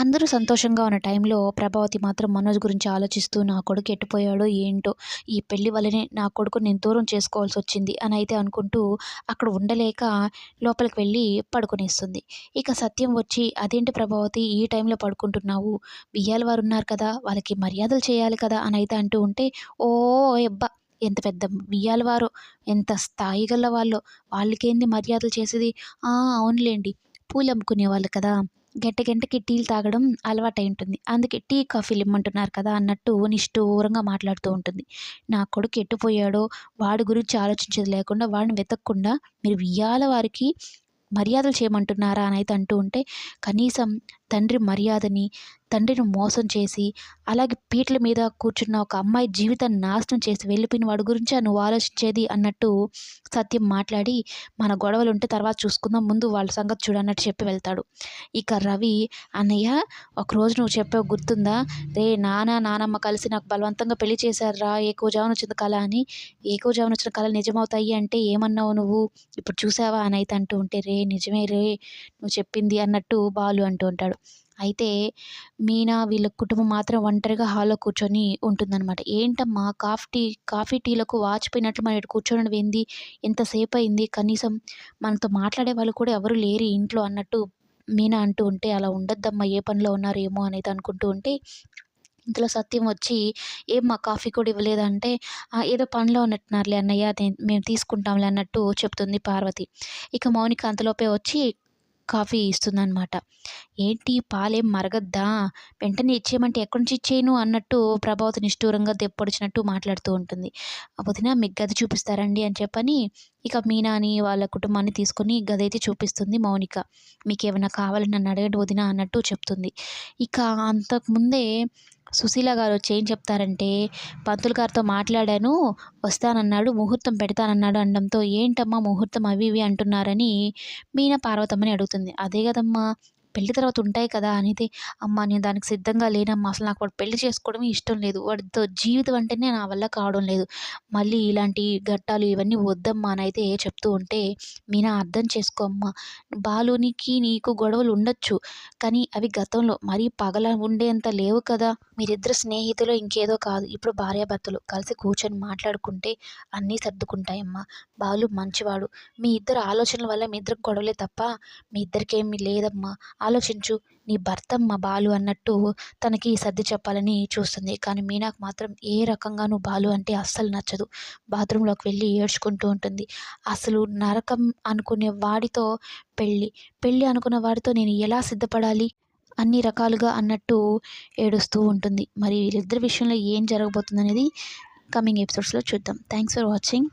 అందరూ సంతోషంగా ఉన్న టైంలో ప్రభావతి మాత్రం మనోజ్ గురించి ఆలోచిస్తూ నా కొడుకు ఎట్టుపోయాడో ఏంటో ఈ పెళ్ళి వల్లనే నా కొడుకు నేను దూరం చేసుకోవాల్సి వచ్చింది అని అయితే అనుకుంటూ అక్కడ ఉండలేక లోపలికి వెళ్ళి పడుకునేస్తుంది. ఇక సత్యం వచ్చి అదేంటి ప్రభావతి ఈ టైంలో పడుకుంటున్నావు? బియ్యాల వారు ఉన్నారు కదా వాళ్ళకి మర్యాదలు చేయాలి కదా అని అయితే అంటూ ఉంటే ఓ ఎబ్బా ఎంత పెద్ద బియ్యాల వారు ఎంత స్థాయి గల వాళ్ళు వాళ్ళకేంది మర్యాదలు చేసేది? అవునులేండి పూలు అమ్ముకునే వాళ్ళు కదా గంట గంటకి టీలు తాగడం అలవాటై ఉంటుంది. అందుకే టీ కాఫీలు ఇమ్మంటున్నారు కదా అన్నట్టు నిష్ఠూరంగా మాట్లాడుతూ ఉంటుంది. నా కొడుకు ఎట్టుపోయాడో వాడి గురించి ఆలోచించేది లేకుండా వాడిని వెతకకుండా మీరు వియ్యాల వారికి మర్యాదలు చేయమంటున్నారా అని అయితే అంటూ ఉంటే కనీసం తండ్రి మర్యాదని తండ్రిని మోసం చేసి అలాగే పీటల మీద కూర్చున్న ఒక అమ్మాయి జీవితాన్ని నాశనం చేసి వెళ్ళిపోయిన వాడి గురించి నువ్వు ఆలోచించేది అన్నట్టు సత్యం మాట్లాడి మన గొడవలు ఉంటే తర్వాత చూసుకుందాం ముందు వాళ్ళ సంగతి చూడన్నట్టు చెప్పి వెళ్తాడు. ఇక రవి అన్నయ్య ఒకరోజు నువ్వు చెప్పావు గుర్తుందా? రే నాన్న నానమ్మ కలిసి నాకు బలవంతంగా పెళ్ళి చేశారా? ఏకోజావన వచ్చిన కళ అని. ఏకోజావన వచ్చిన కళ నిజమవుతాయి అంటే ఏమన్నావు నువ్వు? ఇప్పుడు చూసావా? అని అయితే అంటూ ఉంటే రే నిజమే రే నువ్వు చెప్పింది అన్నట్టు బాలు అంటూ ఉంటాడు. అయితే మీనా వీళ్ళ కుటుంబం మాత్రం ఒంటరిగా హాల్లో కూర్చొని ఉంటుందన్నమాట. ఏంటమ్మా కాఫీ టీ కాఫీ టీలకు వాచిపోయినట్లు మనం ఇక్కడ కూర్చోవడం ఏంది ఎంతసేపు అయింది కనీసం మనతో మాట్లాడే వాళ్ళు కూడా ఎవరు లేరు ఇంట్లో అన్నట్టు మీనా అంటూ ఉంటే అలా ఉండొద్దమ్మా ఏ పనిలో ఉన్నారు ఏమో అనేది అనుకుంటూ ఉంటే ఇంతలో సత్యం వచ్చి ఏం మా కాఫీ కూడా ఇవ్వలేదంటే ఏదో పనిలో ఉన్నట్టున్నారులే అన్నయ్య మేము తీసుకుంటాంలే అన్నట్టు చెప్తుంది పార్వతి. ఇక మౌనిక అంతలోపే వచ్చి కాఫీ ఇస్తుందనమాట ఏంటి? పాలేం మరగద్దా? వెంటనే ఇచ్చేయమంటే ఎక్కడి నుంచి ఇచ్చేయను? అన్నట్టు ప్రభావతి నిష్ఠూరంగా దెప్పొడిచినట్టు మాట్లాడుతూ ఉంటుంది. వదిన మీకు గది చూపిస్తారండి అని చెప్పని ఇక మీనాని వాళ్ళ కుటుంబాన్ని తీసుకొని గది అయితే చూపిస్తుంది మౌనిక. మీకు ఏమైనా కావాలని నన్ను అడగండి వదిన అన్నట్టు చెప్తుంది. ఇక అంతకుముందే సుశీల గారు వచ్చి ఏం చెప్తారంటే పంతులు గారితో మాట్లాడాను వస్తానన్నాడు ముహూర్తం పెడతానన్నాడు అనడంతో ఏంటమ్మా ముహూర్తం అవి ఇవి అంటున్నారని మీనా పార్వతమ్మని అడుగుతుంది. అదే కదమ్మా పెళ్ళి తర్వాత ఉంటాయి కదా అనేది అమ్మ నేను దానికి సిద్ధంగా లేనమ్మా అసలు నాకు వాడు పెళ్ళి చేసుకోవడం ఇష్టం లేదు. వాడితో జీవితం అంటేనే నా వల్ల కావడం లేదు. మళ్ళీ ఇలాంటి ఘట్టాలు ఇవన్నీ వద్దమ్మా అని అయితే చెప్తూ ఉంటే మీనా అర్థం చేసుకో అమ్మా. బాలునికి నీకు గొడవలు ఉండొచ్చు కానీ అవి గతంలో మరీ పగల ఉండేంత లేవు కదా. మీరిద్దరు స్నేహితులు ఇంకేదో కాదు. ఇప్పుడు భార్యాభర్తలు కలిసి కూర్చొని మాట్లాడుకుంటే అన్నీ సర్దుకుంటాయమ్మా. బాలు మంచివాడు. మీ ఇద్దరు ఆలోచనల వల్ల మీ ఇద్దరికి గొడవలే తప్ప మీ ఇద్దరికేమీ లేదమ్మా. ఆలోచించు. నీ భర్తమ్మ బాలు అన్నట్టు తనకి సర్ది చెప్పాలని చూస్తుంది. కానీ మీనాకు మాత్రం ఏ రకంగానూ బాలు అంటే అస్సలు నచ్చదు. బాత్రూంలోకి వెళ్ళి ఏడ్చుకుంటూ ఉంటుంది. అసలు నరకం అనుకునే వాడితో పెళ్ళి. పెళ్ళి అనుకున్న వాడితో నేను ఎలా సిద్ధపడాలి? అన్ని రకాలుగా అన్నట్టు ఏడుస్తూ ఉంటుంది. మరి వీళ్ళిద్దరి విషయంలో ఏం జరగబోతుంది అనేది కమింగ్ ఎపిసోడ్స్లో చూద్దాం. Thanks for watching